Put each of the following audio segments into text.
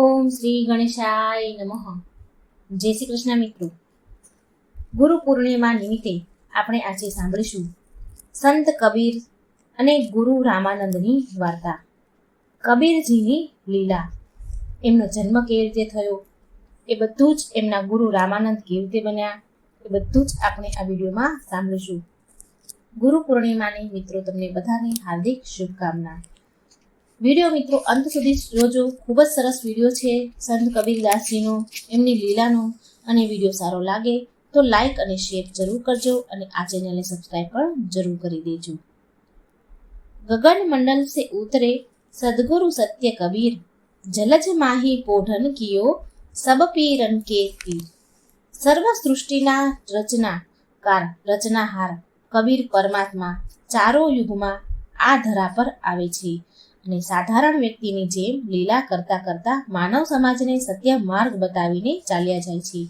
ઓમ શ્રી ગણેશાય નમઃ. જય શ્રી કૃષ્ણ મિત્રો. ગુરુ પૂર્ણિમા નિમિત્તે આપણે આજે સાંભળીશું સંત કબીર અને ગુરુ રામાનંદની વાર્તા. કબીરજીની લીલા. એમનો જન્મ કેવી રીતે થયો? એ બધું જ એમના ગુરુ રામાનંદ કેવી રીતે બન્યા? એ બધું જ આપણે આ વિડીયોમાં સાંભળીશું. ગુરુ પૂર્ણિમાની મિત્રો, તમને બધાને હાર્દિક શુભકામના. વીડિયો મિત્રો, અંત સુધી જોજો. ખૂબ જ સરસ વીડિયો છે. સંત કબીરદાસજીનો, એમની લીલાનો, અને વીડિયો સારો લાગે તો લાઈક અને શેર જરૂર કરજો અને આ ચેનલને સબસ્ક્રાઈબ પણ જરૂર કરી દેજો. ગગન મંડલ સે ઉતરે, સદગુરુ સત્ય કબીર, જલજ માહી પોઢન કિયો, સબ પીરન કે સર્વ સૃષ્ટિના રચનાકાર રચનાહાર, કબીર પરમાત્મા, ચારો યુગમાં આ ધરા પર આવે છે. અને સાધારણ વ્યક્તિની જેમ લીલા કરતા કરતા માનવ સમાજને સત્ય માર્ગ બતાવીને ચાલ્યા જાય છે.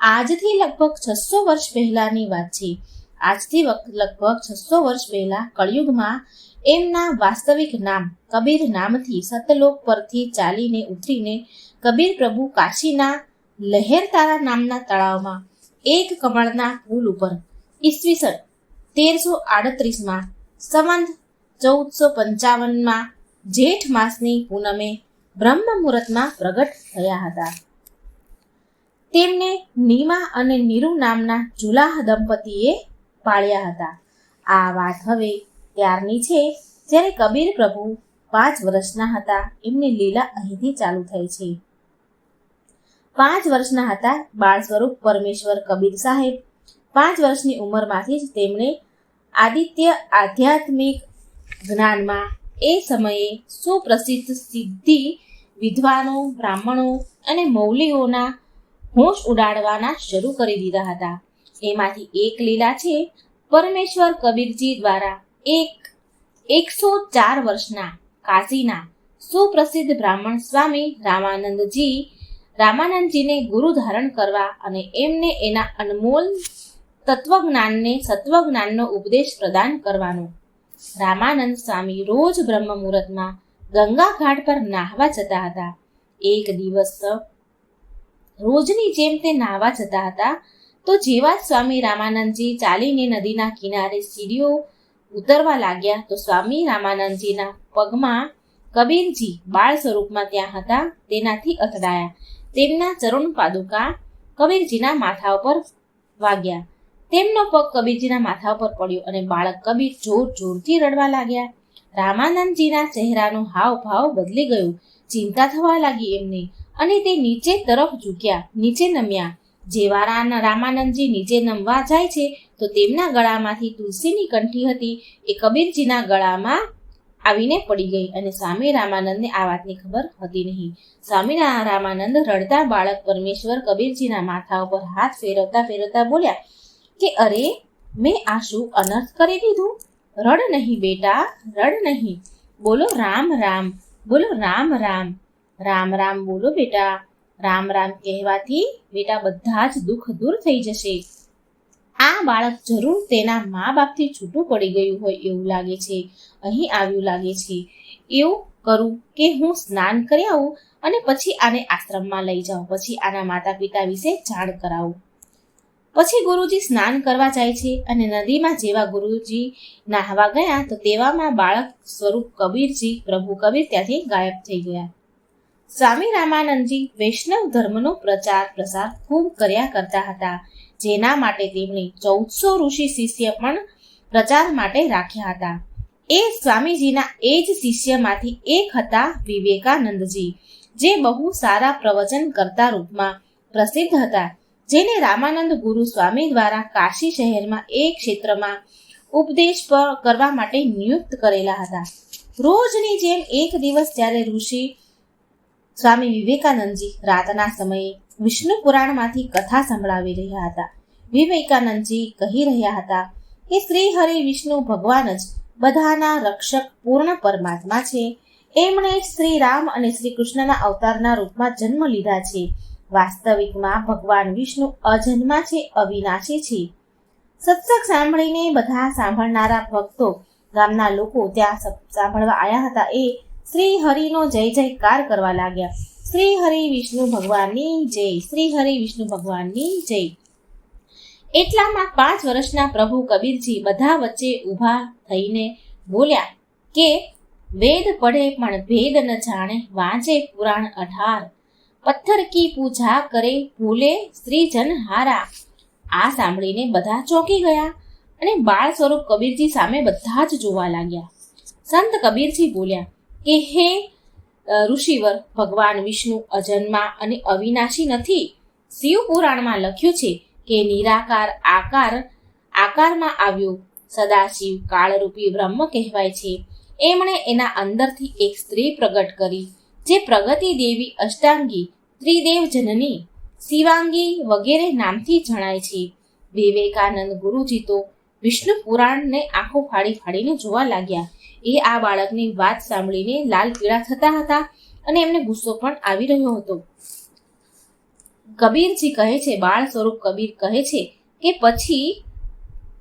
આજથી લગભગ છસો વર્ષ પહેલાની વાત છે. આજથી લગભગ છસો વર્ષ પહેલા કળિયુગમાં એમના વાસ્તવિક નામ કબીર નામથી સતલોક પરથી ચાલીને ઉતરીને કબીર પ્રભુ કાશીના લહેરતારા નામના તળાવમાં એક કમળના ફૂલ ઉપર ઈસવીસન તેરસો આડત્રીસમાં સંવંત ચૌદસો પંચાવનમાં જેઠ માસની પૂનમે બ્રહ્મ મુહૂર્તમાં પ્રગટ થયા હતા. તેમને નીમા અને નીરુ નામના જુલાહ દંપતીએ પાળ્યા હતા. આ વાત હવે ત્યારની છે, જ્યારે કબીર પ્રભુ પાંચ વર્ષના હતા, એમની લીલા અહીંથી ચાલુ થઈ છે. પાંચ વર્ષના હતા, બાળ સ્વરૂપ પરમેશ્વર કબીર સાહેબ. પાંચ વર્ષની ઉંમરમાંથી જ તેમણે આદિત્ય આધ્યાત્મિક જ્ઞાનમાં એ સમયે સુપ્રસિદ્ધ સિદ્ધિ વિદ્વાનો, બ્રાહ્મણો અને મૌલીઓના હોશ ઉડાડવાના શરૂ કરી દીધા હતા. એમાંથી એક લીલા છે, પરમેશ્વર કબીરજી દ્વારા એક, એકસો ચાર વર્ષના કાશીના સુપ્રસિદ્ધ બ્રાહ્મણ સ્વામી રામાનંદજી, રામાનંદજીને ગુરુ ધારણ કરવા અને એમને એના અનમોલ તત્વજ્ઞાનને સત્વજ્ઞાનનો ઉપદેશ પ્રદાન કરવાનો રામાનંદ સ્વામી રોજ બ્રહ્મ મુહૂર્તમાં ગંગા ઘાટ પર નાહવા જતા હતા. એક દિવસ રોજની જેમ તે નાહવા જતા હતા, તો જેવા સ્વામી રામાનંદજી ચાલીને નદીના કિનારે સીડીઓ ઉતરવા લાગ્યા, તો સ્વામી રામાનંદજીના પગમાં કબીરજી બાળ સ્વરૂપમાં ત્યાં હતા, તેનાથી અથડાયા. તેમના ચરણ પાદુકા કબીરજીના માથા ઉપર વાગ્યા. તેમનો પગ કબીરજીના માથા ઉપર પડ્યો અને બાળક કબીર જોર જોરથી રડવા લાગ્યા. રામાનંદજીના ચહેરાનો હાવભાવ બદલી ગયો. ચિંતા થવા લાગી એમને અને તે નીચે તરફ ઝૂક્યા, નીચે નમ્યા. જેવા રામાનંદજી નીચે નમવા જાય છે, તો તેમના ગળામાંથી તુલસીની કંઠી હતી. એ કબીરજીના ગળામાં આવીને પડી ગઈ અને સ્વામી રામાનંદને આ વાતની ખબર હતી નહીં. સ્વામી રામાનંદ રડતા બાળક પરમેશ્વર કબીરજીના માથા ઉપર હાથ ફેરવતા ફેરવતા બોલ્યા કે અરે, મેં આ શું અનર્થ કરી દીધું? રડ નહીં બેટા, રડ નહીં. બોલો રામ રામ, બોલો રામ રામ. રામ રામ બોલો બેટા. રામ રામ કહેવાથી બેટા બધા જ દુઃખ દૂર થઈ જશે. આ બાળક જરૂર તેના મા બાપથી છૂટું પડી ગયું હોય એવું લાગે છે. અહીં આવ્યું લાગે છે. એવું કરું કે હું સ્નાન કરી આવું અને પછી આને આશ્રમમાં લઈ જાઉં. પછી આના માતા પિતા વિશે જાણ કરાવું. પછી ગુરુજી સ્નાન કરવા જાય છે અને નદીમાં જેવા ગુરુજી નાહવા ગયા તો તેવામાં બાળક સ્વરૂપ કબીરજી, પ્રભુ કબીર ત્યાંથી ગાયબ થઈ ગયા. સ્વામી રામાનંદજી વૈષ્ણવ ધર્મનો પ્રચાર પ્રસાર ખૂબ કર્યા કરતા હતા, જેના માટે તેમણે ચૌદસો ઋષિ શિષ્ય પણ પ્રચાર માટે રાખ્યા હતા. એ સ્વામીજીના એ જ શિષ્યમાંથી એક હતા વિવેકાનંદજી, જે બહુ સારા પ્રવચન કરતા રૂપમાં પ્રસિદ્ધ હતા. જેને રામાનંદ ગુરુ સ્વામી દ્વારા કાશી શહેરમાં એક ક્ષેત્રમાં ઉપદેશ પર કરવા માટે નિયુક્ત કરેલા હતા. રોજની જેમ એક દિવસ જ્યારે ઋષિ સ્વામી વિવેકાનંદજી રાતના સમયે વિષ્ણુ પુરાણમાંથી કથા સંભળાવી રહ્યા હતા. વિવેકાનંદજી કહી રહ્યા હતા કે શ્રી હરિ વિષ્ણુ ભગવાન જ બધાના રક્ષક પૂર્ણ પરમાત્મા છે. એમણે શ્રી રામ અને શ્રી કૃષ્ણના અવતારના રૂપમાં જન્મ લીધા છે. વાસ્તવિકમાં ભગવાન વિષ્ણુ અજન્મા છે, અવિનાશી છે. સત્સંગ સાંભળીને બધા સાંભળનારા ભક્તો ગામના લોકો ત્યાં સાંભળવા આવ્યા હતા. એ શ્રી હરિનો જય જયકાર કરવા લાગ્યા. શ્રી હરિ વિષ્ણુ ભગવાનની જય શ્રી હરિ વિષ્ણુ ભગવાનની જય. એટલામાં પાંચ વર્ષના પ્રભુ કબીરજી બધા વચ્ચે ઊભા થઈને બોલ્યા કે, વેદ પડે પણ ભેદ ન જાણે, વાંચે પુરાણ અઢાર. પથ્થર કી પૂજા કરે ભૂલે શ્રીજન હારા. આ સાંભળીને બધા ચોંકી ગયા અને બાળ સ્વરૂપ કબીરજી સામે બધા જ જોવા લાગ્યા. સંત કબીરજી બોલ્યા, કે હે ઋષિવર, ભગવાન વિષ્ણુ, અજન્મા અને અવિનાશી નથી? શિવ પુરાણમાં લખ્યું છે કે નિરાકાર આકાર, આકારમાં આવ્યો. સદાશિવ કાળરૂપી બ્રહ્મ કહેવાય છે. એમણે એના અંદરથી એક સ્ત્રી પ્રગટ કરી, જે પ્રગતિ દેવી અષ્ટાંગી ત્રિદેવ જનની શિવાંગી વગેરે નામથી જણાય છે. વિવેકાનંદ ગુરુજી તો વિષ્ણુ પુરાણને આંખો ફાડી ફાડીને જોવા લાગ્યા. એ આ બાળકની વાત સાંભળીને લાલ પીળા થતા હતા અને એમને ગુસ્સો પણ આવી રહ્યો હતો. કબીરજી કહે છે, બાળ સ્વરૂપ કબીર કહે છે કે પછી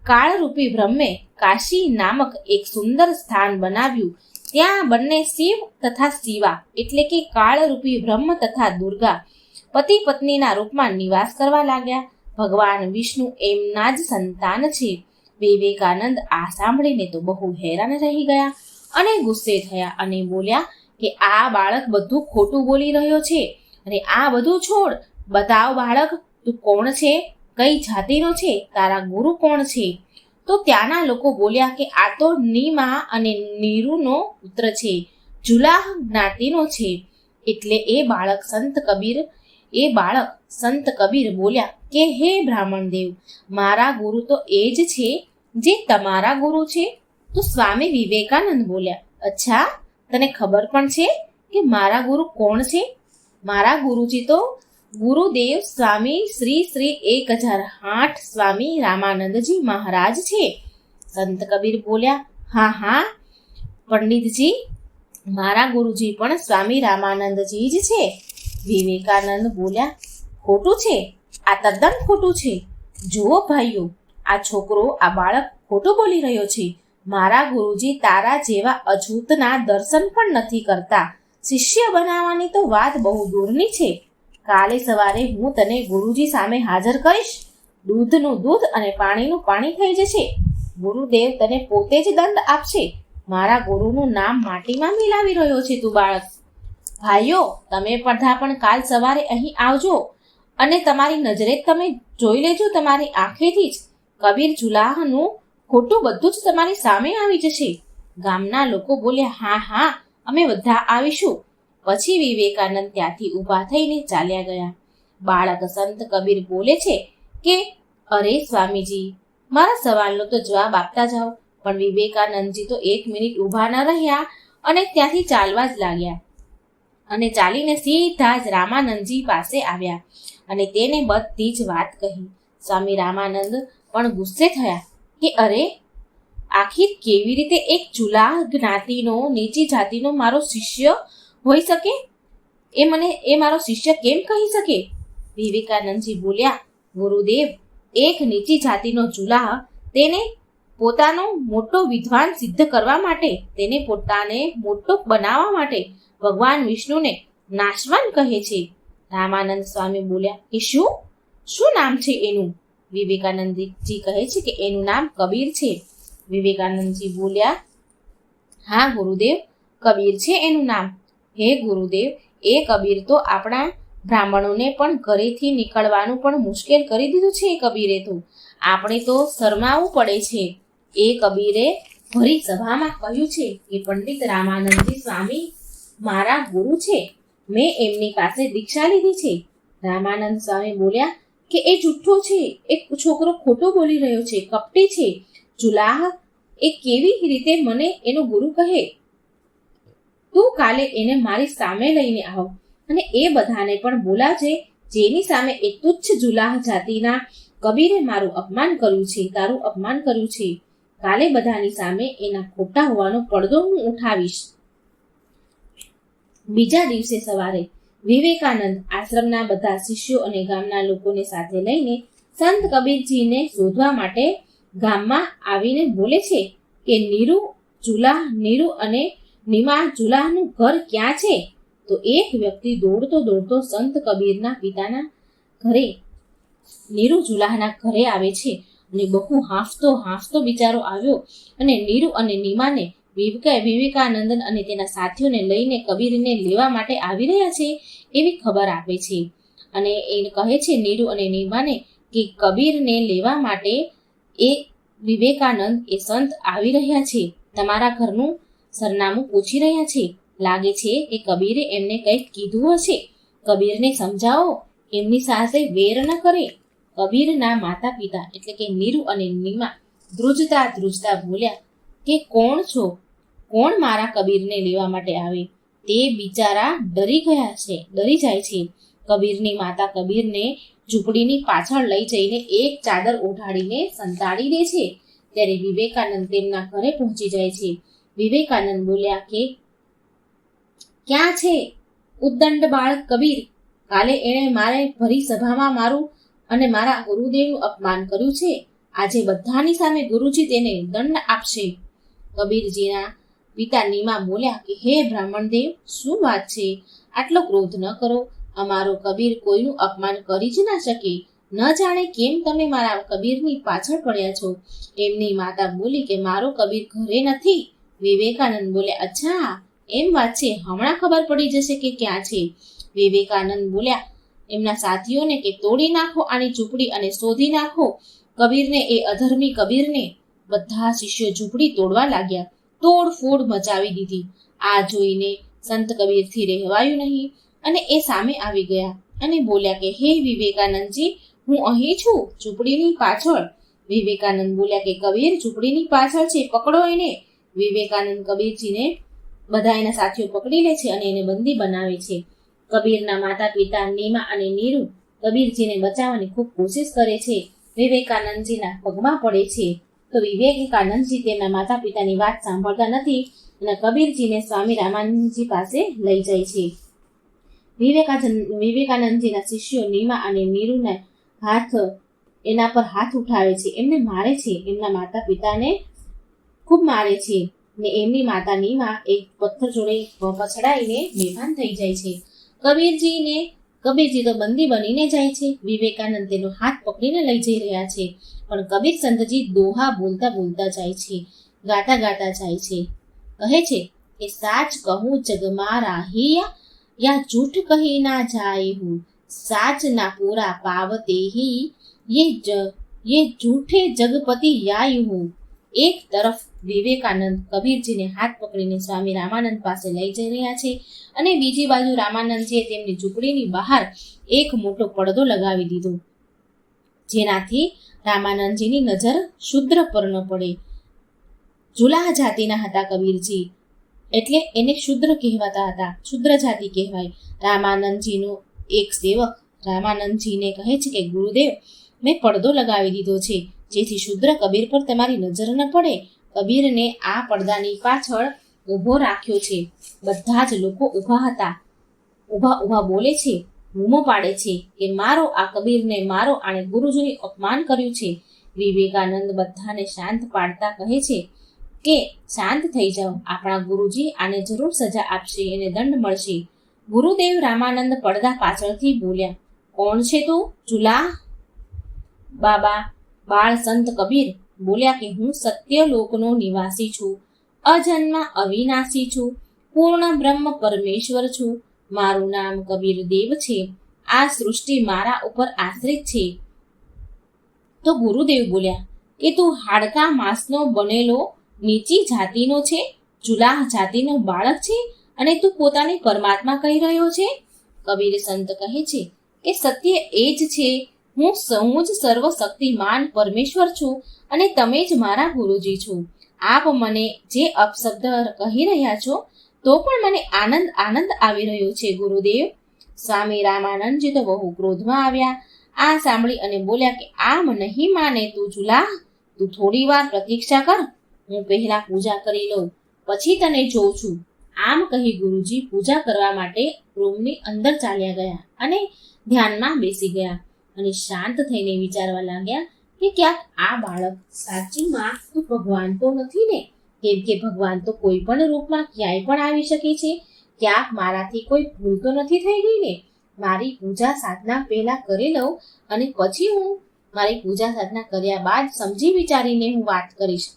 કાળરૂપી બ્રહ્મે કાશી નામક એક સુંદર સ્થાન બનાવ્યું. ત્યાં બંને શિવ તથા શિવા, એટલે કે કાળરૂપી બ્રહ્મ તથા દુર્ગા, પતિ પત્નીના રૂપમાં નિવાસ કરવા લાગ્યા. ભગવાન વિષ્ણુ એમના જ સંતાન છે. વિવેકાનંદ આ સાંભળીને તો બહુ હેરાન રહી ગયા અને ગુસ્સે થયા અને બોલ્યા કે આ બાળક બધું ખોટું બોલી રહ્યો છે. અને આ બધું છોડ, બતાવ બાળક, તું કોણ છે? કઈ જાતિનો છે? તારા ગુરુ કોણ છે? તો ત્યાંના લોકો બોલ્યા કે આ તો નીમા અને નીરુનો પુત્ર છે, જુલાહ જ્ઞાતિનો છે. એટલે એ બાળક સંત કબીર, એ બાળક સંત કબીર બોલ્યા કે હે બ્રાહ્મણ દેવ, મારા ગુરુ તો એ જ છે જે તમારા ગુરુ છે? તો સ્વામી વિવેકાનંદ બોલ્યા, અચ્છા, તને ખબર પણ છે કે મારા ગુરુ કોણ છે? મારા ગુરુજી તો ગુરુદેવ સ્વામી શ્રી શ્રી એક હજાર આઠ સ્વામી રામાનંદજી મહારાજ છે. સંત કબીર બોલ્યા, હા હા, પંડિતજી, મારા ગુરુજી પણ સ્વામી રામાનંદજી જ છે. વિવેકાનંદ બોલ્યા, ખોટું છે? આ તદ્દન ખોટું છે. જુઓ ભાઈઓ, આ છોકરો, આ બાળક ખોટું બોલી રહ્યો છે. મારા ગુરુજી તારા જેવા અછૂતના દર્શન પણ નથી કરતા. શિષ્ય બનાવવાની તો વાત બહુ દૂરની છે. કાલે સવારે હું તને ગુરુજી સામે હાજર કરીશ. દૂધનું દૂધ અને પાણીનું પાણી થઈ જશે. ગુરુદેવ તને પોતે જ દંડ આપશે. મારા ગુરુનું નામ માટીમાં મિલાવી રહ્યો છે તું બાળક. ભાઈઓ, તમે બધા પણ કાલ સવારે અહીં આવજો અને તમારી નજરે તમે જોઈ લેજો તમારી આંખેથી જ. કબીર જુલાહનું ખોટું બધું જ તમારી સામે આવી જશે. ગામના લોકો બોલ્યા, હા હા, અમે બધા આવીશું. પછી વિવેકાનંદ ત્યાંથી ઊભા થઈને ચાલ્યા ગયા. બાળક સંત કબીર બોલે છે કે, અરે સ્વામીજી, મારા સવાલનો તો જવાબ આપતા જાઓ. પણ વિવેકાનંદજી તો એક મિનિટ ઊભા ન રહ્યા અને ત્યાંથી ચાલવા જ લાગ્યા. અને ચાલીને સીધા જ રામાનંદજી પાસે આવ્યા અને તેને બધી જ વાત કહી. સ્વામી રામાનંદ પણ ગુસ્સે થયા કે, અરે, આખી કેવી રીતે એક ચૂલા જ્ઞાતિનો, નીચી જાતિનો મારો શિષ્ય હોઈ શકે? એ મને, એ મારો શિષ્ય કેમ કહી શકે? વિવેકાનંદજી બોલ્યા, ગુરુદેવ, એક નીચી જાતિનો ચૂલા તેને પોતાનો મોટો વિદ્વાન સિદ્ધ કરવા માટે, તેને પોતાને મોટો બનાવવા માટે ભગવાન વિષ્ણુને નાશવાન કહે છે. રામાનંદ સ્વામી બોલ્યા કે શું? શું નામ છે એનું? વિવેકાનંદજી કહે છે કે, એનું નામ કબીર છે. વિવેકાનંદજી બોલ્યા, હા ગુરુદેવ, કબીર છે એનું નામ. હે ગુરુદેવ, એ કબીર તો આપણા બ્રાહ્મણોને પણ ઘરેથી નીકળવાનું પણ મુશ્કેલ કરી દીધું છે એ કબીરે તો. આપણે તો શરમાવું પડે છે. એ કબીરે ભરી સભામાં કહ્યું છે કે પંડિત રામાનંદજી સ્વામી, મારા ગુરુ છે. મેં એમની પાસે દીક્ષા લીધી છે. રામાનંદ સ્વામી બોલ્યા, કે એ જુઠ્ઠો છે? એક છોકરો ખોટો બોલી રહ્યો છે, કપટી છે. જુલાહ, એ કેવી રીતે મને એનો ગુરુ કહે? તું કાલે એને મારી સામે લઈને આવ અને એ બધાને પણ બોલાજે, જેની સામે એ તુચ્છ જુલાહ જાતિના કબીરે મારું અપમાન કર્યું છે, તારું અપમાન કર્યું છે. કાલે બધાની સામે એના ખોટા હોવાનો પડદો હું ઉઠાવીશ. બીજા દિવસે સવારે વિવેકાનંદ આશ્રમના બધા શિષ્યો અને ગામના લોકોને સાથે લઈને સંત કબીરજીને શોધવા માટે ગામમાં આવીને બોલે છે કે નીરુ, જુલાહ, નીરુ અને નિમા જુલાહનું ઘર ક્યાં છે? તો એક વ્યક્તિ દોડતો દોડતો સંત કબીરના પિતાના ઘરે, નીરુ જુલાહના ઘરે આવે છે અને બહુ હાંફતો હાંફતો બિચારો આવ્યો અને નીરુ અને નિમાને વિવેકા, વિવેકાનંદન અને તેના સાથીઓને લઈને કબીરને લેવા માટે આવી રહ્યા છે એવી ખબર આપે છે. અને એ કહે છે નીરુ અને નિમાને કે કબીરને લેવા માટે એ વિવેકાનંદ એ સંત આવી રહ્યા છે. તમારા ઘરનું સરનામું પૂછી રહ્યા છે. લાગે છે કે કબીરે એમને કંઈક કીધું હશે. કબીરને સમજાવો. એમની સાથે વેર ન કરે. કબીરના માતા પિતા એટલે કે નીરુ અને નીમા ધ્રુજતા ધ્રુજતા બોલ્યા, કે કોણ છો? કોણ મારા કબીરને લેવા માટે આવે? તે બિચારા ડરી ગયા છે, ડરી જાય છે. કબીરની માતા કબીરને ઝૂંપડીની પાછળ લઈ જઈને એક ચાદર ઓઢાડીને સંતાડી દે છે. ત્યારે વિવેકાનંદ તેમના ઘરે પહોંચી જાય છે. વિવેકાનંદ બોલ્યા કે, ક્યાં છે? ઉદ્દંડ બાળક કબીર? કાલે એણે મારે ભરી સભામાં મારું અને મારા ગુરુદેવનું અપમાન કર્યું છે. આજે બધાની સામે ગુરુજી તેને દંડ આપશે. કબીરજીના પિતા નીમા બોલ્યા કે, હે બ્રાહ્મણદેવ, શું વાત છે? આટલો ક્રોધ ન કરો. અમારો કબીર કોઈનું અપમાન કરી જ ના શકે. ન જાણે કેમ તમે મારા કબીરની પાછળ પડ્યા છો. એમની માતા બોલી કે, મારો કબીર ઘરે નથી. વિવેકાનંદ બોલ્યા અચ્છા, એમ વાત છે. હમણાં ખબર પડી જશે કે ક્યાં છે. વિવેકાનંદ બોલ્યા, એમના સાથીઓને કે તોડી નાખો આની ઝૂંપડી અને શોધી નાખો. કબીરને, એ અધર્મી કબીરને. બધા શિષ્યો ઝૂંપડી તોડવા લાગ્યા. તોડફોડ મચાવી દીધી. આ જોઈને સંત કબીરથી રહેવાયું નહીં અને એ સામે આવી ગયા અને બોલ્યા કે, હે વિવેકાનંદજી, હું અહીં છું, ઝૂંપડીની પાછળ. વિવેકાનંદ બોલ્યા કે, કબીર, ઝૂંપડીની પાછળ છે. પકડો એને. વિવેકાનંદ કબીરજીને બધા એના સાથીઓ પકડી લે છે અને એને બંદી બનાવે છે. કબીરના માતા પિતા નીમા અને નીરુ કબીરજીને બચાવવાની ખૂબ કોશિશ કરે છે. વિવેકાનંદજીના પગમાં પડે છે. તો વિવેકાનંદજી તેમના માતા પિતાની વાત સાંભળતા નથી અને કબીરજીને સ્વામી રામાનંદજી પાસે લઈ જાય છે. વિવેકાનંદ વિવેકાનંદજીના શિષ્યો નીમા અને નીરુના હાથ, એના પર હાથ ઉઠાવે છે. એમને મારે છે. એમના માતા પિતાને ખૂબ મારે છે ને એમની માતા નીમા એક પથ્થર જોડે પછડાઈને બેભાન થઈ જાય છે. કબીરજીને કબીરજી તો બંદી બનીને જાય છે. વિવેકાનંદ તેનો હાથ પકડીને લઈ જઈ રહ્યા છે. પણ કબીર સંતજી દોહા બોલતા બોલતા જાય છે. ગાતા ગાતા જાય છે. કહે છે કે, સાચ કહું જગમાં રાહિયા યા જૂઠ કહી ના જાય હું. સાચ ના પૂરા પાવતે હી, યે યે જૂઠે જગપતિ યાય હું. એક તરફ વિવેકાનંદ કબીરજીને હાથ પકડીને સ્વામી રામાનંદ પાસે લઈ જઈ રહ્યા છે અને બીજી બાજુ રામાનંદજીએ તેમની ઝૂંપડીની બહાર એક મોટો પડદો લગાવી દીધો. જેનાથી રામાનંદજીની નજર શુદ્ર પર ન પડે. જુલાહ જાતિના હતા કબીરજી. એટલે એને શુદ્ર કહેવાતા હતા. શુદ્ર જાતિ કહેવાય. રામાનંદજીનો એક સેવક રામાનંદજીને કહે છે કે, ગુરુદેવ, મેં પડદો લગાવી દીધો છે. જેથી શુદ્ર કબીર પર તમારી નજર ન પડે. કબીરને આ પડદાની પાછળ ઊભો રાખ્યો છે. બધા જ લોકો ઊભા હતા. ઊભા ઊભા બોલે છે બૂમો પાડે છે કે મારો આ કબીરને મારો આણે ગુરુજીનું અપમાન કર્યું છે. વિવેકાનંદ બધાને શાંત પાડતા કહે છે કે, શાંત થઈ જાઓ. આપણા ગુરુજી આને જરૂર સજા આપશે એને દંડ મળશે. ગુરુદેવ રામાનંદ પડદા પાછળથી બોલ્યા, કોણ છે તું? જુલા બાબા બાળ સંત કબીર બોલ્યા કે, હું સત્ય લોકનો નિવાસી છું, અજન્મ અવિનાશી છું, પૂર્ણ બ્રહ્મ પરમેશ્વર છું, મારું નામ કબીર દેવ છે, આ સૃષ્ટિ મારા ઉપર આશ્રિત છે. તો ગુરુદેવ બોલ્યા, કે તું હાડકા માંસનો બનેલો, નીચી જાતિનો છે જુલાહ જાતિનો બાળક છે, અને તું પોતાને પરમાત્મા કહી રહ્યો છે? કબીર સંત કહે છે કે, સત્ય એ જ છે હું હું જ સર્વશક્તિમાન પરમેશ્વર છું અને તમે જ મારા ગુરુજી છો. આપ મને જે અપશબ્દ કહી રહ્યા છો, તો પણ મને આનંદ આનંદ આવી રહ્યો છે, ગુરુદેવ. સ્વામી રામાનંદજી તો બહુ ક્રોધમાં આવ્યા. આ સાંભળી અને બોલ્યા કે, આમ નહીં માને તું જુલા તું થોડી વાર પ્રતીક્ષા કર, હું પહેલા પૂજા કરી લઉં, પછી તને જોઉં છું. આમ કહી ગુરુજી પૂજા કરવા માટે રૂમની અંદર ચાલ્યા ગયા અને ધ્યાનમાં બેસી ગયા. અને શાંત થઈને વિચારવા લાગ્યા કે ક્યાંક આ બાળક સાચીમાં તો ભગવાન તો નથી ને? કેમ કે ભગવાન તો કોઈ પણ રૂપમાં ક્યાંય પણ આવી શકે છે. ક્યાંક મારાથી કોઈ ભૂલ તો નથી થઈ ગઈ ને? મારી પૂજા સાધના પહેલા કરી લઉં અને પછી હું મારી પૂજા સાધના કર્યા બાદ સમજી વિચારીને હું વાત કરીશ.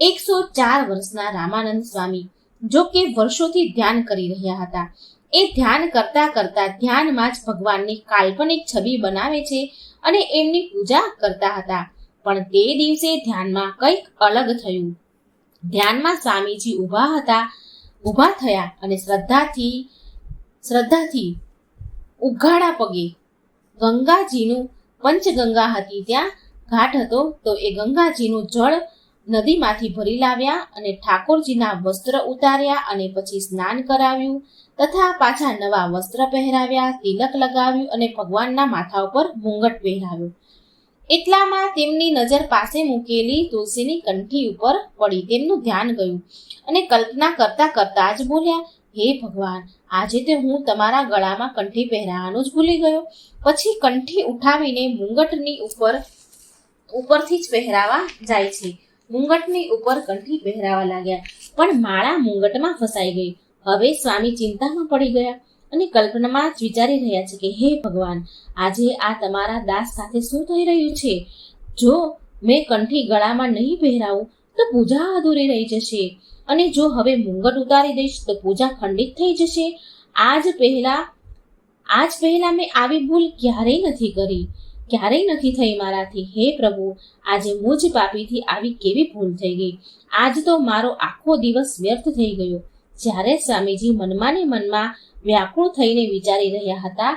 એકસો ચાર વર્ષના રામાનંદ સ્વામી, જો કે વર્ષોથી ધ્યાન કરી રહ્યા હતા. એ ધ્યાન કરતા કરતા ધ્યાનમાં જ ભગવાનની કાલ્પનિક છબી બનાવે છે અને એમની પૂજા કરતા હતા. પણ તે દિવસે ધ્યાનમાં કંઈક અલગ થયું. ધ્યાનમાં સ્વામીજી ઊભા હતા, ઊભા થયા અને શ્રદ્ધાથી શ્રદ્ધાથી ઉઘાડા પગે ગંગાજીનું પંચગંગા હતી ત્યાં ઘાટ હતો તો એ ગંગાજીનું જળ નદીમાંથી ભરી લાવ્યા અને ઠાકોરજીના વસ્ત્ર ઉતાર્યા અને પછી સ્નાન કરાવ્યું. તથા પાછા નવા વસ્ત્ર પહેરાવ્યા, તિલક લગાવ્યું અને ભગવાનના માથા ઉપર મુંગટ પહેરાવ્યો. એટલામાં તેમની નજર પાસે મૂકેલી તુલસીની કંઠી ઉપર પડી તેમનું ધ્યાન ગયું અને કલ્પના કરતા કરતા જ બોલ્યા, હે ભગવાન, આજે તો હું તમારા ગળામાં કંઠી પહેરાવાનું જ ભૂલી ગયો. પછી કંઠી ઉઠાવીને મુંગટની ઉપર, ઉપરથી જ પહેરાવા જાય છે. મુંગટની ઉપર કંઠી પહેરાવા લાગ્યા. પણ માળા મુંગટમાં ફસાઈ ગઈ. હવે સ્વામી ચિંતામાં પડી ગયા અને કલ્પનામાં જ વિચારી રહ્યા છે કે, હે ભગવાન, આજે આ તમારા દાસ સાથે શું થઈ રહ્યું છે? જો મેં કંઠી ગળામાં નહીં પહેરાવું, તો પૂજા અધૂરી રહી જશે. અને જો હવે મુંગટ ઉતારી દઈશ, તો પૂજા ખંડિત થઈ જશે. આજ પહેલા આજ પહેલા મેં આવી ભૂલ ક્યારેય નથી કરી. ક્યારેય નથી થઈ મારાથી. હે પ્રભુ, આજે મુજ પાપીથી આવી કેવી ભૂલ થઈ ગઈ? આજ તો મારો આખો દિવસ વ્યર્થ થઈ ગયો. જ્યારે સ્વામીજી મનમાં ને મનમાં વ્યાકુળ થઈને વિચારી રહ્યા હતા,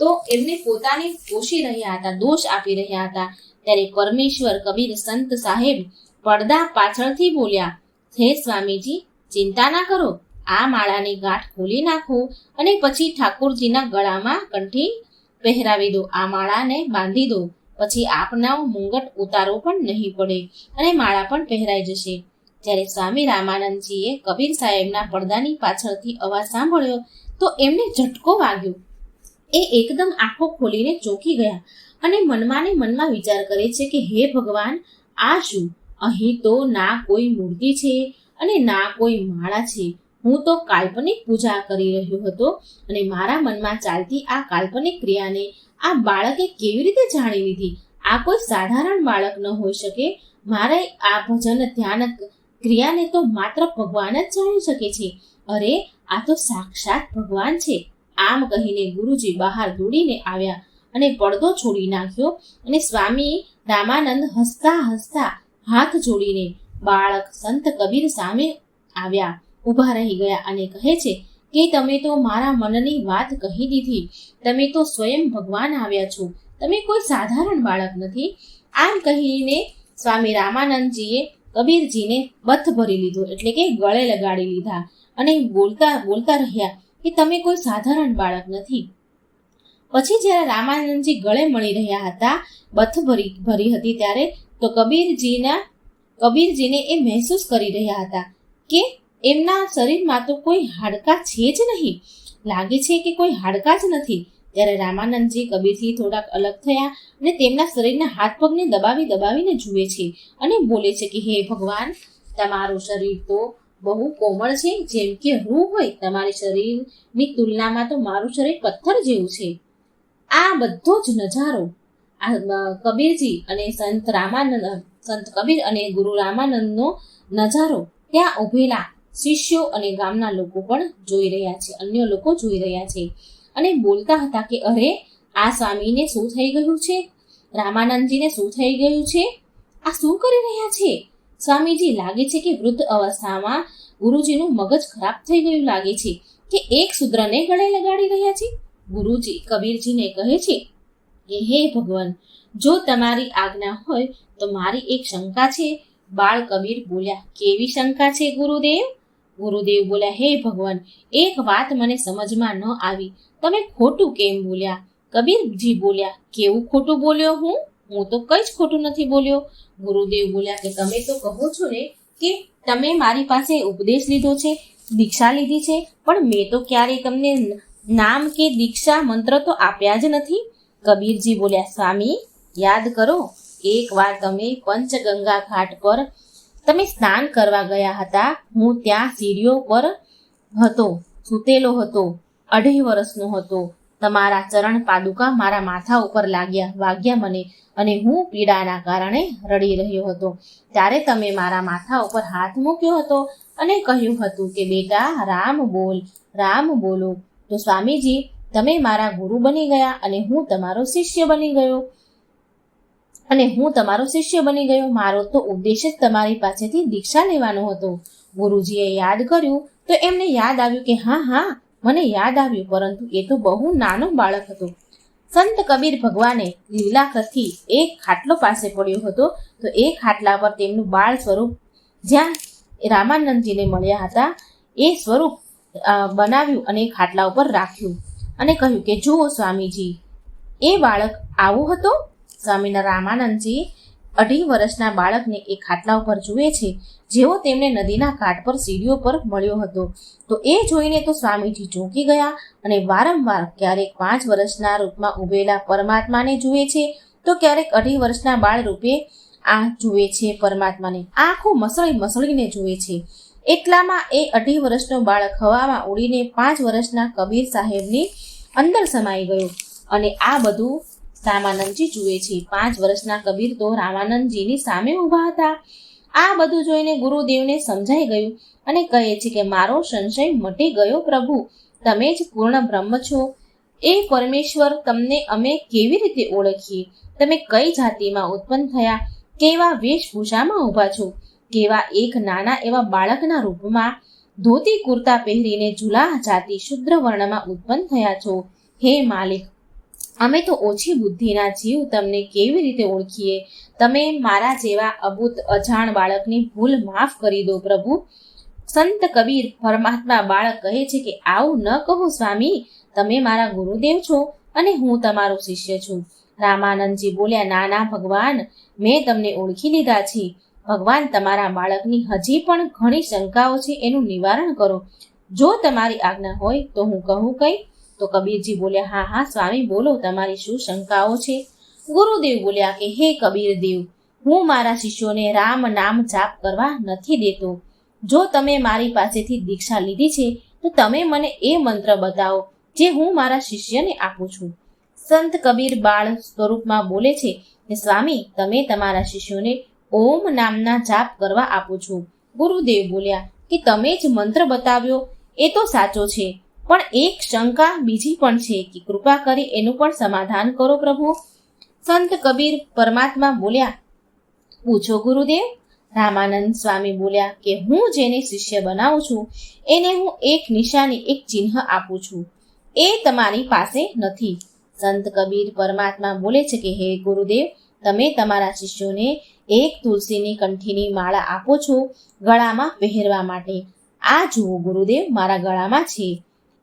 તો એમને પોતાને પોષી રહ્યા હતા, દોષ આપી રહ્યા હતા. ત્યારે પરમેશ્વર કબીર સંત સાહેબ પડદા પાછળથી બોલ્યા, હે સ્વામીજી, ચિંતા ના કરો. આ માળાની ગાંઠ ખોલી નાખો અને પછી ઠાકોરજીના ગળામાં કંઠી પહેરાવી દો. આ માળાને બાંધી દો. પછી આપના મુંગટ ઉતારો પણ નહીં પડે અને માળા પણ પહેરાઈ જશે. જ્યારે સ્વામી રામાનંદજીએ કબીર સાહેબના પડદાની પાછળથી અવાજ સાંભળ્યો, તો એમને ઝટકો વાગ્યો. એ એકદમ આંખો ખોલીને ચોંકી ગયા અને મનમાંને મનમાં વિચાર કરે છે કે, હે ભગવાન, આ શું? અહીં તો ના કોઈ મૂર્તિ છે અને ના કોઈ માળા છે. હું તો કાલ્પનિક પૂજા કરી રહ્યો હતો અને મારા મનમાં ચાલતી આ કાલ્પનિક ક્રિયાને આ બાળકે કેવી રીતે જાણી લીધી? આ કોઈ સાધારણ બાળક ન હોઈ શકે. મારે આ ભજન ધ્યાન ક્રિયાને તો માત્ર ભગવાન જ જાણી શકે છે. અરે, આ તો સાક્ષાત ભગવાન છે. આમ કહીને ગુરુજી બહાર દોડીને આવ્યા અને પડદો છોડી નાખ્યો અને સ્વામી રામાનંદ હસતા હસતા હાથ જોડીને બાળક સંત કબીર સામે આવ્યા. ઊભા રહી ગયા અને કહે છે કે, તમે તો મારા મનની વાત કહી દીધી. તમે તો સ્વયં ભગવાન આવ્યા છો. તમે કોઈ સાધારણ બાળક નથી. આમ કહીને સ્વામી રામાનંદજીએ કબીરજીને બથ ભરી લીધો, એટલે કે ગળે લગાડી લીધા અને બોલતા બોલતા રહ્યા કે તમે કોઈ સાધારણ બાળક નથી. પછી જ્યારે રામાનંદજી ગળે મળી રહ્યા હતા, બથ ભરી ભરી હતી ત્યારે તો કબીરજીના, કબીરજીને એ મહેસૂસ કરી રહ્યા હતા કે એમના શરીરમાં તો કોઈ હાડકાં છે જ નહીં. લાગે છે કે કોઈ હાડકાં જ નથી. ત્યારે રામાનંદજી કબીરથી થોડાક અલગ થયા અને તેમના શરીરના હાથ પગને દબાવી દબાવીને જુએ છે અને બોલે છે કે, હે ભગવાન, તમારું શરીર તો બહુ કોમળ છે. જેમ કે રૂ હોય, તમારી શરીરની તુલનામાં તો મારું શરીર પથ્થર જેવું છે. આ બધો જ નજારો આ કબીરજી અને સંત રામાનંદ, સંત કબીર અને ગુરુ રામાનંદનો નજારો ત્યાં ઉભેલા શિષ્યો અને ગામના લોકો પણ જોઈ રહ્યા છે. અન્ય લોકો જોઈ રહ્યા છે. અને બોલતા હતા કે, અરે, આ સ્વામીને શું થઈ ગયું છે? રામાનંદજીને શું થઈ ગયું છે? આ શું કરી રહ્યા છે? સ્વામીજી લાગે છે કે વૃદ્ધ અવસ્થામાં ગુરુજીનું મગજ ખરાબ થઈ ગયું લાગે છે કે એક સૂત્રને ગળે લગાડી રહ્યા છે. ગુરુજી કબીરજીને કહે છે, કે હે ભગવાન, જો તમારી આજ્ઞા હોય તો મારી એક શંકા છે. બાળ કબીર બોલ્યા, કેવી શંકા છે ગુરુદેવ? ગુરુદેવ બોલ્યા, હે ભગવાન, એક વાત મને સમજમાં ન આવી. તમે ખોટું કેમ બોલ્યા? કબીરજી બોલ્યા, કેવું ખોટું બોલ્યો હું? હું તો કઈ જ ખોટું નથી બોલ્યો. ગુરુદેવ બોલ્યા કે, તમે તો કહો છો ને કે તમે મારી પાસે ઉપદેશ લીધો છે, દીક્ષા લીધી છે, પણ મેં તો ક્યારેય તમને નામ કે દીક્ષા મંત્ર તો આપ્યા જ નથી. કબીરજી બોલ્યા, સ્વામી, યાદ કરો એકવાર તમે પંચગંગા ઘાટ પર તમે સ્નાન કરવા ગયા હતા. હું ત્યાં સીડીઓ પર હતો, સૂતેલો હતો, અઢી વર્ષનો હતો. તમારા ચરણ પાદુકા મારા માથા ઉપર લાગ્યા, વાગ્યા મને અને હું પીડાના કારણે રડી રહ્યો હતો. ત્યારે તમે મારા માથા ઉપર હાથ મૂક્યો હતો અને કહ્યું હતું કે, બેટા, રામ બોલ, રામ બોલો. તો સ્વામીજી, તમે મારા ગુરુ બની ગયા અને હું તમારો શિષ્ય બની ગયો. અને હું તમારો શિષ્ય બની ગયો. મારો તો ઉદ્દેશ જ તમારી પાસેથી દીક્ષા લેવાનો હતો. ગુરુજીએ યાદ કર્યું તો એમને યાદ આવ્યું કે હા હા, મને યાદ આવ્યું, પરંતુ એ તો બહુ નાનો બાળક હતો. સંત કબીર ભગવાને લીલા લીલાકરથી એક ખાટલો પાસે પડ્યો હતો. તો એ ખાટલા પર તેમનું બાળ સ્વરૂપ જ્યાં રામાનંદજીને મળ્યા હતા, એ સ્વરૂપ બનાવ્યું અને ખાટલા ઉપર રાખ્યું. અને કહ્યું કે જુઓ સ્વામીજી, એ બાળક આવો હતો? સ્વામીના રામાનંદજી અઢી વર્ષના બાળકને એ ખાટલા ઉપર જુએ છે, જેવો તેમને નદીના કાંઠ પર સીડીઓ પર મળ્યો હતો. તો એ જોઈને તો સ્વામીજી ચોંકી ગયા અને વારંવાર ક્યારેક પાંચ વર્ષના રૂપમાં ઉભેલા પરમાત્માને જુએ છે, તો ક્યારેક અઢી વર્ષના બાળ રૂપે આ જુએ છે પરમાત્માને. આંખો મસળી મસળીને જુએ છે. એટલામાં એ અઢી વર્ષનો બાળક હવામાં ઉડીને પાંચ વર્ષના કબીર સાહેબની અંદર સમાઈ ગયો અને આ બધું રામાનંદજી જુએ છે. પાંચ વર્ષના કબીર તો રામાનંદજીની સામે ઊભા હતા. આ બધું જોઈને ગુરુદેવને સમજાઈ ગયું અને કહે છે કે, મારો સંશય મટી ગયો પ્રભુ. તમે જ પૂર્ણ બ્રહ્મ છો. એ પરમેશ્વર તમને અમે કેવી રીતે ઓળખીએ? તમે કઈ જાતિમાં ઉત્પન્ન થયા? કેવા વેશભૂષામાં ઊભા છો? કેવા એક નાના એવા બાળકના રૂપમાં ધોતી કુર્તા પહેરીને જુલાહ જાતિ શુદ્ર વર્ણમાં ઉત્પન્ન થયા છો? હે માલિક અમે તો ઓછી બુદ્ધિના જીવ તમને કેવી રીતે ઓળખીએ? તમે મારા જેવા અબૂત અજાણ બાળકની ભૂલ માફ કરી દો પ્રભુ. સંત કબીર પરમાત્મા બાળક કહે છે કે, આવું ન કહો સ્વામી, તમે મારા ગુરુદેવ છો અને હું તમારો શિષ્ય છું. રામાનંદજી બોલ્યા ના ના ભગવાન, મેં તમને ઓળખી લીધા છે. ભગવાન તમારા બાળકની હજી પણ ઘણી શંકાઓ છે, એનું નિવારણ કરો. જો તમારી આજ્ઞા હોય તો હું કહું કઈ. તો કબીરજી બોલ્યા, હા હા, સ્વામી, બોલો, તમારી શું શંકાઓ છે? ગુરુદેવ બોલ્યા કે, હે કબીરદેવ, હું મારા શિષ્યોને રામ નામ જાપ કરવા નથી દેતો. જો તમે મારી પાસેથી દીક્ષા લીધી છે, તો તમે મને એ મંત્ર બતાવો જે હું મારા શિષ્યને આપું છું. સંત કબીર બાળ સ્વરૂપમાં બોલે છે કે, સ્વામી, તમે તમારા શિષ્યોને ઓમ નામના જાપ કરવા આપો છો. ગુરુદેવ બોલ્યા કે, તમે જ મંત્ર બતાવ્યો, એ તો સાચો છે. પણ એક શંકા બીજી પણ છે કે કૃપા કરી એનું પણ સમાધાન કરો પ્રભુ. સંત કબીર પરમાત્મા બોલ્યા, પૂછો ગુરુદેવ. રામાનંદ સ્વામી બોલ્યા કે, હું જેને શિષ્ય બનાવું છું, એને હું એક નિશાની એક ચિહ્ન આપું છું. એ તમારી પાસે નથી. સંત કબીર પરમાત્મા બોલે છે કે, હે ગુરુદેવ, તમે તમારા શિષ્યોને એક તુલસીની કંઠીની માળા આપો છો ગળામાં પહેરવા માટે. આ જુઓ ગુરુદેવ, મારા ગળામાં છે.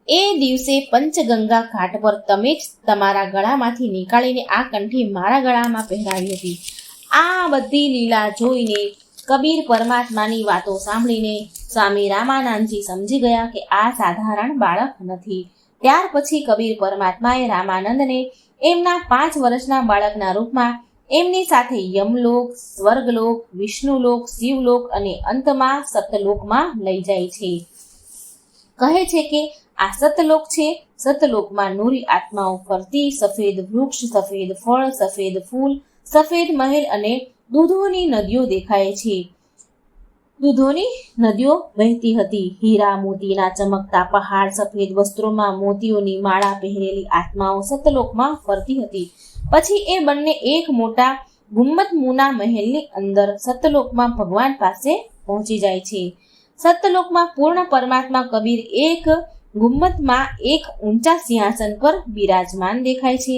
એ દિવસે પંચગંગા ઘાટ પર તમે જ તમારા ગળામાંથી નીકાળીને આ કંઠી મારા ગળામાં પહેરાવી હતી. આ બધી લીલા જોઈને કબીર પરમાત્માની વાતો સાંભળીને સ્વામી રામાનંદજી સમજી ગયા કે આ સાધારણ બાળક નથી. ત્યાર પછી કબીર પરમાત્માએ રામાનંદને એમના પાંચ વર્ષના બાળકના રૂપમાં એમની સાથે યમલોક, સ્વર્ગલોક, વિષ્ણુલોક, શિવલોક અને અંતમાં સતલોકમાં લઈ જાય છે. કહે છે કે આ સતલોક છે. સતલોકમાં નૂરી આત્માઓ ફરતી, સફેદ વૃક્ષ, સફેદ ફળ, સફેદ ફૂલ, સફેદ મહેલ અને દૂધોની નદીઓ દેખાય છે. દૂધોની નદીઓ વહેતી હતી. હીરા મોતીના ચમકતા પહાડ, સફેદ વસ્ત્રોમાં મોતીઓની માળા પહેરેલી આત્માઓ સતલોકમાં ફરતી હતી. પછી એ બંને એક મોટા ગુમ્મત મુના મહેલની અંદર સતલોકમાં ભગવાન પાસે પહોંચી જાય છે. સતલોકમાં પૂર્ણ પરમાત્મા કબીર એક ગુમ્મતમાં એક ઊંચા સિંહાસન પર બિરાજમાન દેખાય છે.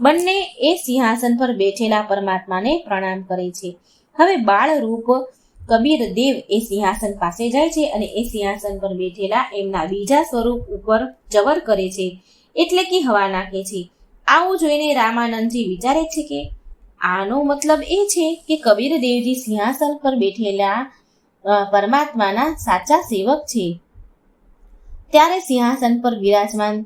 બંને એ સિંહાસન પર બેઠેલા પરમાત્માને પ્રણામ કરે છે. હવે બાળ રૂપ કબીર દેવ એ સિંહાસન પાસે જાય છે અને એ સિંહાસન પર બેઠેલા એમના બીજા સ્વરૂપ ઉપર જવર કરે છે. એટલે કે હવા નાખે છે. આવું જોઈને રામાનંદજી વિચારે છે કે આનો મતલબ એ છે કે કબીર દેવજી સિંહાસન પર બેઠેલા પરમાત્માના સાચા સેવક છે. ત્યારે સિંહાસન પર વિરાજમાન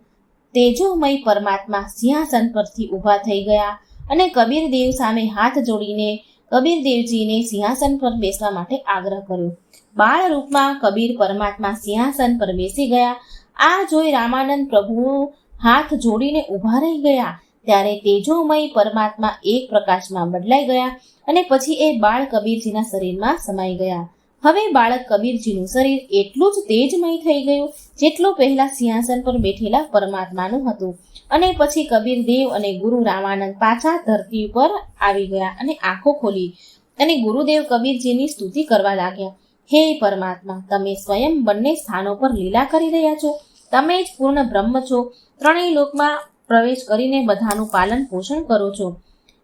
તેજોમય પરમાત્મા સિંહાસન પરથી ઊભા થઈ ગયા અને કબીરદેવ સામે હાથ જોડીને કબીરદેવજીને સિંહાસન પર બેસવા માટે આગ્રહ કર્યો. બાળ રૂપમાં કબીર પરમાત્મા સિંહાસન પર બેસી ગયા. આ જોઈ રામાનંદ પ્રભુ હાથ જોડીને ઊભા રહી ગયા. ત્યારે તેજોમય પરમાત્મા એક પ્રકાશમાં બદલાઈ ગયા અને પછી એ બાળ કબીરજીના શરીરમાં સમાઈ ગયા. હવે બાળક કબીરજીનું શરીર એટલું જ તેજમય થઈ ગયું, જેટલું પહેલા સિંહાસન પર બેઠેલા પરમાત્માનું હતું. અને પછી કબીર દેવ અને ગુરુ રામાનંદ પાછા ધરતી પર આવી ગયા અને આંખો ખોલી અને ગુરુદેવ કબીરજીની સ્તુતિ કરવા લાગ્યા. હે પરમાત્મા, તમે સ્વયં બંને સ્થાનો પર લીલા કરી રહ્યા છો. તમે જ પૂર્ણ બ્રહ્મ છો. ત્રણેય લોકમાં પ્રવેશ કરીને બધાનું પાલન પોષણ કરો છો.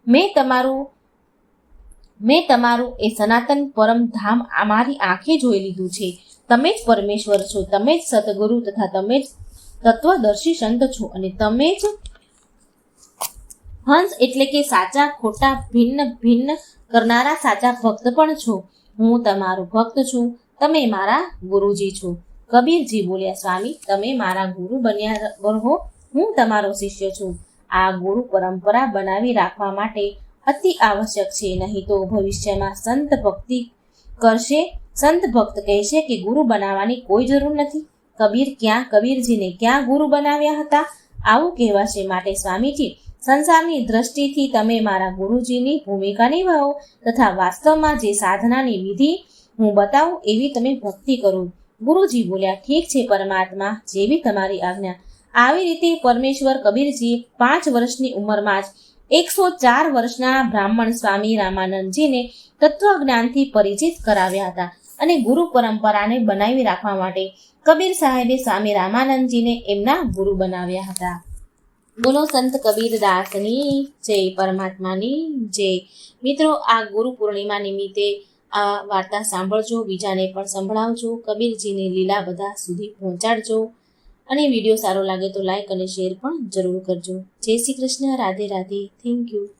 મેં તમારું મેં તમારું એ સનાતન પરમ ધામ અમારી આંખે જોઈ લીધું છે. તમે જ પરમેશ્વર છો, તમે જ સતગુરુ તથા તમે જ તત્વદર્શી સંત છો અને તમે જ હંસ એટલે કે સાચા, ખોટા, ભિન્ન ભિન્ન કરનારા સાચા ભક્ત પણ છો. હું તમારો ભક્ત છું, તમે મારા ગુરુજી છો. કબીરજી બોલ્યા, સ્વામી, તમે મારા ગુરુ બન્યા રહો, હું તમારો શિષ્ય છું. આ ગુરુ પરંપરા બનાવી રાખવા માટે અતિ આવશ્યક છે, નહીં તો ભવિષ્યમાં સંત ભક્તિ કરશે. સંત ભક્ત કહેશે કે ગુરુ બનાવવાની કોઈ જરૂર નથી. કબીર ક્યાં, કબીરજીને ક્યાં ગુરુ બનાવ્યા હતા? આવું કહેવાશે માટે સ્વામીજી, સંસારની દ્રષ્ટિથી તમે મારા ગુરુજીની ભૂમિકા નિભાવો તથા વાસ્તવમાં જે સાધનાની વિધિ હું બતાવું એવી તમે ભક્તિ કરો. ગુરુજી બોલ્યા, ઠીક છે, પરમાત્મા, જેવી તમારી આજ્ઞા. આવી રીતે પરમેશ્વર કબીરજી પાંચ વર્ષની ઉંમરમાં જ એકસો ચાર વર્ષના બ્રાહ્મણ સ્વામી રામાનંદજીને તત્વજ્ઞાનથી પરિચિત કરાવ્યા હતા અને ગુરુ પરંપરાને બનાવી રાખવા માટે કબીર સાહેબે સ્વામી રામાનંદજીને એમના ગુરુ બનાવ્યા હતા. બોલો સંત કબીરદાસની જય પરમાત્માની, જય. મિત્રો, આ ગુરુ પૂર્ણિમા નિમિત્તે આ વાર્તા સાંભળજો, બીજાને પણ સંભળાવજો, કબીરજીની લીલા બધા સુધી પહોંચાડજો. અને વીડિયો સારો લાગે તો લાઈક અને શેર પણ જરૂર કરજો. જય શ્રી કૃષ્ણ, રાધે રાધે, થેન્ક યુ.